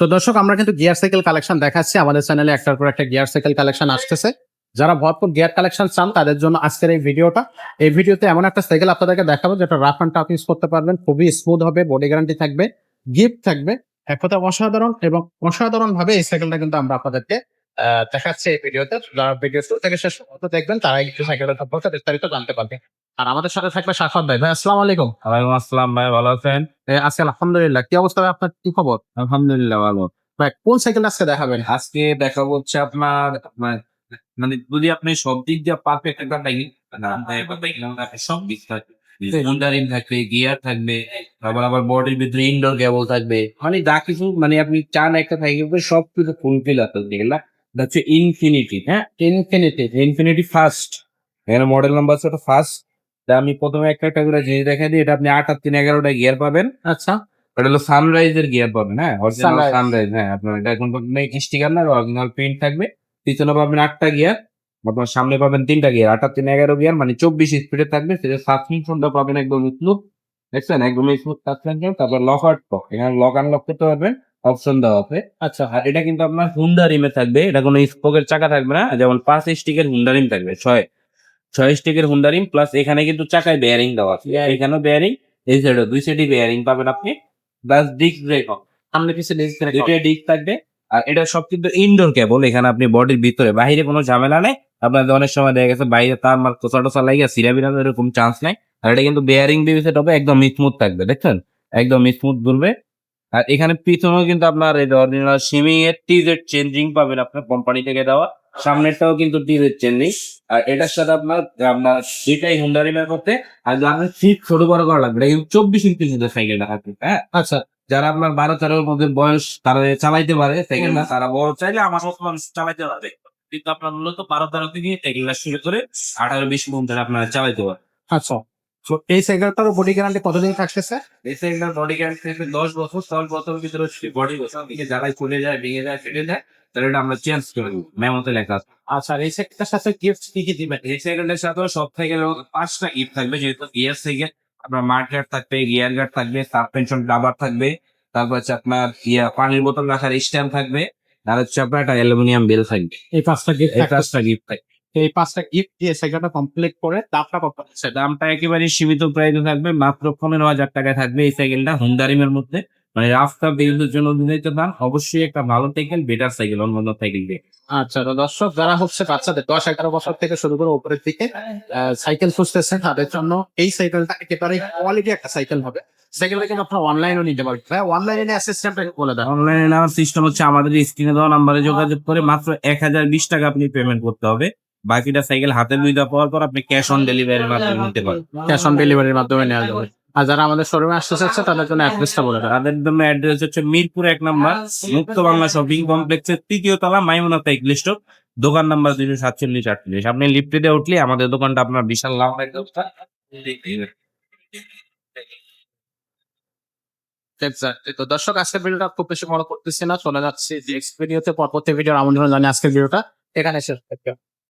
তো দর্শক, আমরা কিন্তু গিয়ার সাইকেল কালেকশন দেখাচ্ছি। আমাদের চ্যানেলে একটার পর একটা গিয়ার সাইকেল কালেকশন আসতেছে। যারা ভরপুর গিয়ার কালেকশন চান, তাদের জন্য আজকের এই ভিডিওটা। এই ভিডিওতে এমন একটা সাইকেল আপনাদেরকে দেখাবো, যেটা রাফ অ্যান্ড টাফ ইউজ করতে পারবেন। খুবই স্মুথ হবে বডি গ্যারান্টি থাকবে গিফট থাকবে। এক কথা অসাধারণ এবং অসাধারণ ভাবে এই সাইকেলটা কিন্তু আমরা আপনাদেরকে দেখাচ্ছি এই ভিডিওতে যারা ভিডিও শুরু থেকে শেষ পর্যন্ত দেখবেন তারাই কিন্তু সাইকেলটা সম্পর্কে বিস্তারিত জানতে পারবে। আর আমাদের সাথে থাকবে সাফাত ভাই। ভাই আসসালামু আলাইকুম। ওয়ালাইকুম আসসালাম ভাই ভালো আছেন? আজকে আলহামদুলিল্লাহ। কি অবস্থা ভাই আপনার? কি খবর? আলহামদুলিল্লাহ ভালো। ভাই কোন সাইকেল আজকে দেখাবেন? আজকে দেখা হচ্ছে আপনার মানে যদি আপনি সব দিক দিয়ে পারফেক্ট একটা বাইক সব দিক থাকবে হোন্ডারিং থাকবে গিয়ার থাকবে তারপর আবার বডির ভিতরে ইনডোর কেবল থাকবে। মানে যা কিছু মানে আপনি চান একটা সাইকেল সব কিছু ফুলফিল আছে? এটা হচ্ছে ইনফিনিটি হ্যাঁ? ইনফিনিটি ইনফিনিটি ফার্স্ট এখানে মডেল নাম্বার হচ্ছে ফার্স্ট আমি প্রথমে একটা একটা করে জিনিস দেখা দিই এটা আপনি আট আর তিন এগারোটা গিয়ার পাবেন। আচ্ছা। এটা হলো সানরাইজের গিয়ার পাবেন হ্যাঁ? অরিজিনাল সানরাইজ হ্যাঁ আপনার এটা এখন স্টিকার না অরিজিনাল প্রিন্ট থাকবে। পিছনে পাবেন আটটা গিয়ার আপনার সামনে পাবেন তিনটা গিয়ার আট আর তিন এগারো গিয়ার মানে চব্বিশ স্পিডে থাকবে সেটা সাসপেনশনটা পাবেন একদম স্মুথ দেখছেন? একদম স্মুথ সাসপেনশন তারপর লক আউট এখানে লক আনলক করতে পারবেন। অপশন দেওয়া হবে। আচ্ছা। আর এটা কিন্তু আপনার হুন্ডা রিমে থাকবে। এটা কোনো স্পোকের চাকা থাকবে না। যেমন পাঁচ স্টিকের হুন্ডা রিম থাকবে ছয়। ছয় স্টিকের হুন্ডা রিম প্লাস এখানে কিন্তু চাকায় বেয়ারিং দেওয়া আছে। এখানেও বেয়ারিং এই সাইডে দুই সাইডে বেয়ারিং পাবেন আপনি। প্লাস ডিক ব্রেক সামনে পিছনে দুইটা ডিক থাকবে। আর এটা সব কিন্তু ইনডোর কেবল এখানে আপনি বডির ভিতরে বাইরে কোনো ঝামেলা নেই। আপনাদের অনেক সময় দেখা গেছে বাইরে তার মার কোচা টোচা লাগিয়ে সিরা বিরা এরকম চান্স নাই। আর এটা কিন্তু বেয়ারিং সেট হবে একদম স্মুথ থাকবে দেখছেন? একদম স্মুথ ঘুরবে। আর এখানে পিছনেও কিন্তু আপনার এই অরিজিনাল সিমিং এর টিজেড চেঞ্জিং পাবেন আপনার কোম্পানি থেকে দেওয়া। সামনেরটাও কিন্তু টিজেড চেঞ্জিং আর এটার সাথে আপনার আপনার দুইটাই হুন্ডা রিমের করতে আর আপনার সিট ছোট বড় করা লাগবে। এটা কিন্তু চব্বিশ ইঞ্চি কিন্তু সাইকেলটা থাকবে হ্যাঁ? আচ্ছা। যারা আপনার বারো তেরোর মধ্যে বয়স তারা চালাইতে পারে সাইকেলটা তারা বড় চাইলে আমার মতো মানুষ চালাইতে পারবে। কিন্তু আপনার মূলত বারো তেরো থেকে সাইকেলটা শুরু করে আঠারো বিশ পর্যন্ত আপনারা চালাইতে পারে আচ্ছা। তো এই সাইকেলটার বডি গ্যারান্টি কতদিন থাকতেছে? এই সাইকেলটার বডি গ্যারান্টি থাকবে দশ বছর দশ বছরের ভিতরে বডি থেকে যারাই চলে যায় ভেঙে যায় ফেটে যায় তাহলে এটা আমরা চেঞ্জ করে দেবো মেমোতে লেখা আছে আচ্ছা এই সাইকেলটার সাথে গিফট কি কি দিবেন? এই সাইকেলটার সাথেও সব থেকে পাঁচটা গিফট থাকবে যেহেতু গিয়ার সাইকেল আপনার মাঠ গার্ড থাকবে গিয়ার গার্ড থাকবে সাসপেনশন রাবার থাকবে তারপর হচ্ছে আপনার ইয়া পানির বোতল রাখার স্ট্যান্ড থাকবে আর হচ্ছে আপনার একটা অ্যালুমিনিয়াম বেল থাকবে। এই পাঁচটা গিফট এই পাঁচটা গিফট থাকবে। এই পাঁচটা গিফট দিয়ে সাইকেলটা কমপ্লিট করে দামটা কত আচ্ছা দামটা একেবারে সীমিত প্রাইসে থাকবে মাত্র পনেরো হাজার টাকায় থাকবে এই সাইকেলটা হুন্ডারিমের মধ্যে। মানে রাস্তা বেরোনোর জন্য নিতে দাম অবশ্যই একটা ভালো সাইকেল বেটার সাইকেল অন্য সাইকেল দিয়ে। আচ্ছা তো দর্শক যারা হচ্ছে বাচ্চাদের দশ এগারো বছর থেকে শুরু করে উপরের দিকে সাইকেল খুঁজতেছেন তাদের জন্য এই সাইকেলটা একেবারে কোয়ালিটি একটা সাইকেল হবে। কিন্তু আপনার অনলাইনও নিতে পারবেন। ভাই অনলাইনে অ্যাসিস্ট্যান্ট বলে দেন। অনলাইনে নেওয়ার সিস্টেম হচ্ছে আমাদের স্ক্রিনে দেওয়া নাম্বারে যোগাযোগ করে মাত্র এক হাজার বিশ টাকা আপনি পেমেন্ট করতে হবে। বাকিটা সাইকেল হাতে দুইটা পাওয়ার পর আপনি ক্যাশ অন ডেলিভারির মাধ্যমে নিতে পারেন ক্যাশ অন ডেলিভারির মাধ্যমে নেওয়া যাবে। আর যারা আমাদের শোরুমে আসতে চাচ্ছে তাদের জন্য অ্যাড্রেসটা বলে তাদের জন্য অ্যাড্রেস হচ্ছে মিরপুর এক নাম্বার মুক্ত বাংলা শপিং কমপ্লেক্সের তৃতীয় তলা মাইমুনা সাইকেল স্টোর দোকান নাম্বার দুইশো সাতচল্লিশ আটচল্লিশ। আপনি লিফটে দিয়ে উঠলে আমাদের দোকানটা আপনার বিশাল লম্বা একটা. তো দর্শক আজকের ভিডিওটা খুব বেশি বড় করতেছি না। চলে যাচ্ছে যে এক্সপিরিয়ন্সে পরবর্তী ভিডিওর আমন্ত্রণ জানিয়ে আজকের ভিডিওটা এখানে শেষ